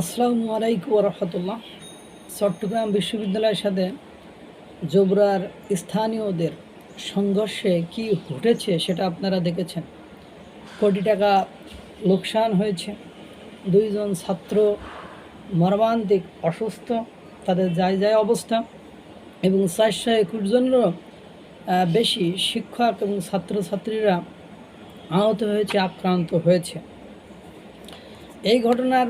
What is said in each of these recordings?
আসসালামু আলাইকুম রহমতুল্লাহ চট্টগ্রাম বিশ্ববিদ্যালয়ের সাথে জোবরার স্থানীয়দের সংঘর্ষে কি ঘটেছে সেটা আপনারা দেখেছেন। কোটি টাকা লোকসান হয়েছে। দুইজন ছাত্র মর্মান্তিক অসুস্থ, তাদের যায় যায় অবস্থা এবং চারশো একুশ জনেরও বেশি শিক্ষক এবং ছাত্রছাত্রীরা আহত হয়েছে, আক্রান্ত হয়েছে। এই ঘটনার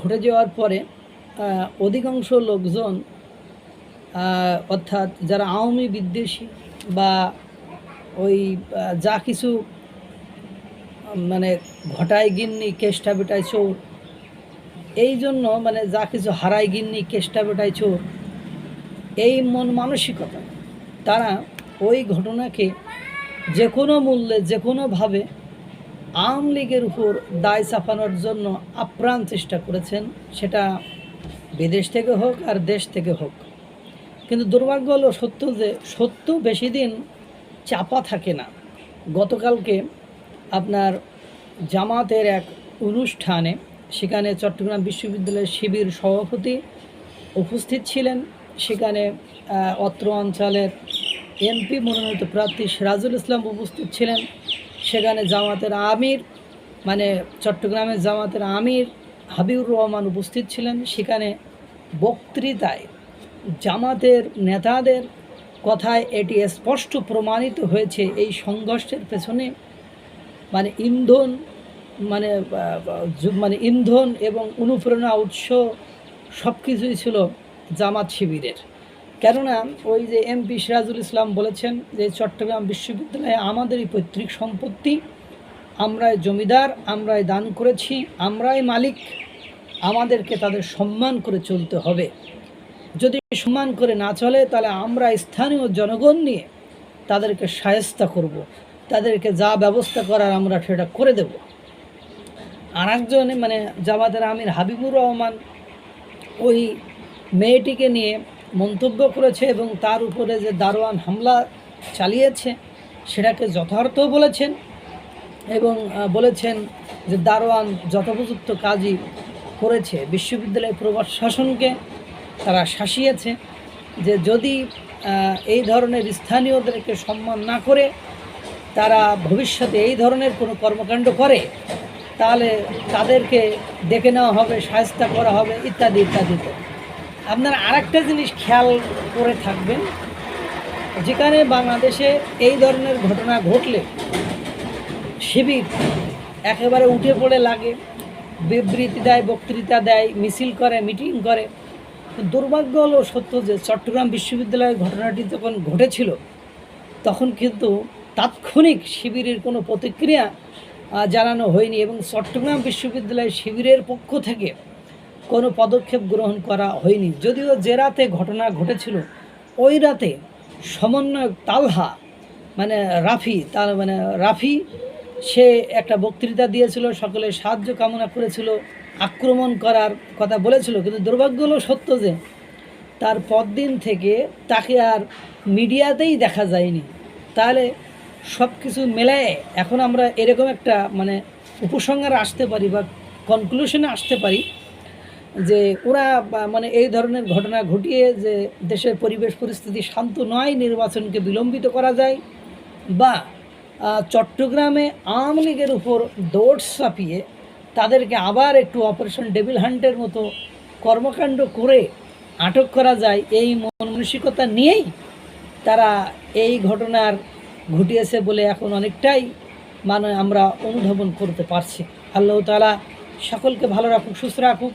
ঘটে যাওয়ার পরে অধিকাংশ লোকজন অর্থাৎ যারা আওয়ামী বিদ্বেষী বা ওই যা কিছু মানে ঘটায় গিন্নি, কেষ্টা বেটায় চোর, এই জন্য মানে যা কিছু হারায় গিন্নি, কেষ্টা বেটায় চোর, এই মন মানসিকতা, তারা ওই ঘটনাকে যে কোনো মূল্যে, যে কোনোভাবে আওয়ামী লীগের উপর দায় চাপানোর জন্য আপ্রাণ চেষ্টা করেছেন, সেটা বিদেশ থেকে হোক আর দেশ থেকে হোক। কিন্তু দুর্ভাগ্য হলো সত্য যে সত্য বেশি দিন চাপা থাকে না। গতকালকে আপনার জামাতের এক অনুষ্ঠানে সেখানে চট্টগ্রাম বিশ্ববিদ্যালয়ের শিবির সভাপতি উপস্থিত ছিলেন। সেখানে অত্র অঞ্চলের এমপি মনোনীত প্রার্থী সিরাজুল ইসলাম উপস্থিত ছিলেন। সেখানে জামাতের আমির মানে চট্টগ্রামের জামাতের আমির হাবিবুর রহমান উপস্থিত ছিলেন। সেখানে বক্তৃতায় জামাতের নেতাদের কথায় এটি স্পষ্ট প্রমাণিত হয়েছে এই সংঘর্ষের পেছনে। মানে ইন্ধন মানে মানে ইন্ধন এবং অনুপ্রেরণা উৎস সব কিছুই ছিল জামাত শিবিরের। কেননা ওই যে এমপি সিরাজুল ইসলাম বলেছেন যে চট্টগ্রাম বিশ্ববিদ্যালয়ে আমাদেরই পৈতৃক সম্পত্তি, আমরাই জমিদার, আমরাই দান করেছি, আমরাই মালিক, আমাদেরকে তাদের সম্মান করে চলতে হবে যদি সম্মান করে না চলে, তাহলে আমরা স্থানীয় জনগণ নিয়ে তাদেরকে সায়স্তা করব। তাদেরকে যা ব্যবস্থা করার আমরা সেটা করে দেব আর মানে জামাতের আমির হাবিবুর রহমান, ওই মেয়েটিকে নিয়ে মন্তব্য করেছে এবং তার উপরে যে দারোয়ান হামলা চালিয়েছে, সেটাকে যথার্থ বলেছেন এবং বলেছেন যে দারোয়ান যথোপযুক্ত কাজই করেছে। বিশ্ববিদ্যালয় প্রশাসনকে তারা শাসিয়েছে যে যদি এই ধরনের স্থানীয়দেরকে সম্মান না করে তারা ভবিষ্যতে এই ধরনের কোনো কর্মকাণ্ড করে, তাহলে তাদেরকে দেখে নেওয়া হবে সাহায্য করা হবে, ইত্যাদি ইত্যাদিতে আপনারা আরেকটা জিনিস খেয়াল করে থাকবেন, যেখানে বাংলাদেশে এই ধরনের ঘটনা ঘটলে শিবির একেবারে উঠে পড়ে লাগে, বিবৃতি দেয়, বক্তৃতা দেয়, মিছিল করে, মিটিং করে। দুর্ভাগ্য হলো সত্য যে চট্টগ্রাম বিশ্ববিদ্যালয়ের ঘটনাটি যখন ঘটেছিল, তখন কিন্তু তাৎক্ষণিক শিবিরের কোনো প্রতিক্রিয়া জানানো হয়নি এবং চট্টগ্রাম বিশ্ববিদ্যালয় শিবিরের পক্ষ থেকে কোনো পদক্ষেপ গ্রহণ করা হয়নি। যদিও যে রাতে ঘটনা ঘটেছিল, ওই রাতে সমন্বয়ক তালহা মানে রাফি তার মানে রাফি, সে একটা বক্তৃতা দিয়েছিল, সকলে সাহায্য কামনা করেছিল, আক্রমণ করার কথা বলেছিল। কিন্তু দুর্ভাগ্য হলো সত্য যে, তার পরদিন থেকে তাকে আর মিডিয়াতেই দেখা যায়নি। তাহলে সব কিছু মেলায় এখন আমরা এরকম একটা মানে উপসংহারে আসতে পারি বা কনক্লুশনে আসতে পারি যে ওরা মানে এই ধরনের ঘটনা ঘটিয়ে যে দেশের পরিবেশ পরিস্থিতি শান্ত নয়, নির্বাচনকে বিলম্বিত করা যায় বা চট্টগ্রামে আওয়ামী লীগের উপর দৌড় চাপিয়ে তাদেরকে আবার একটু অপারেশন ডেভিল হান্টের মতো কর্মকাণ্ড করে আটক করা যায়, এই মন মানসিকতা নিয়েই তারা এই ঘটনার ঘটিয়েছে বলে এখন অনেকটাই মানে আমরা অনুধাবন করতে পারছি। আল্লাহ তালা সকলকে ভালো রাখুক, সুস্থ রাখুক।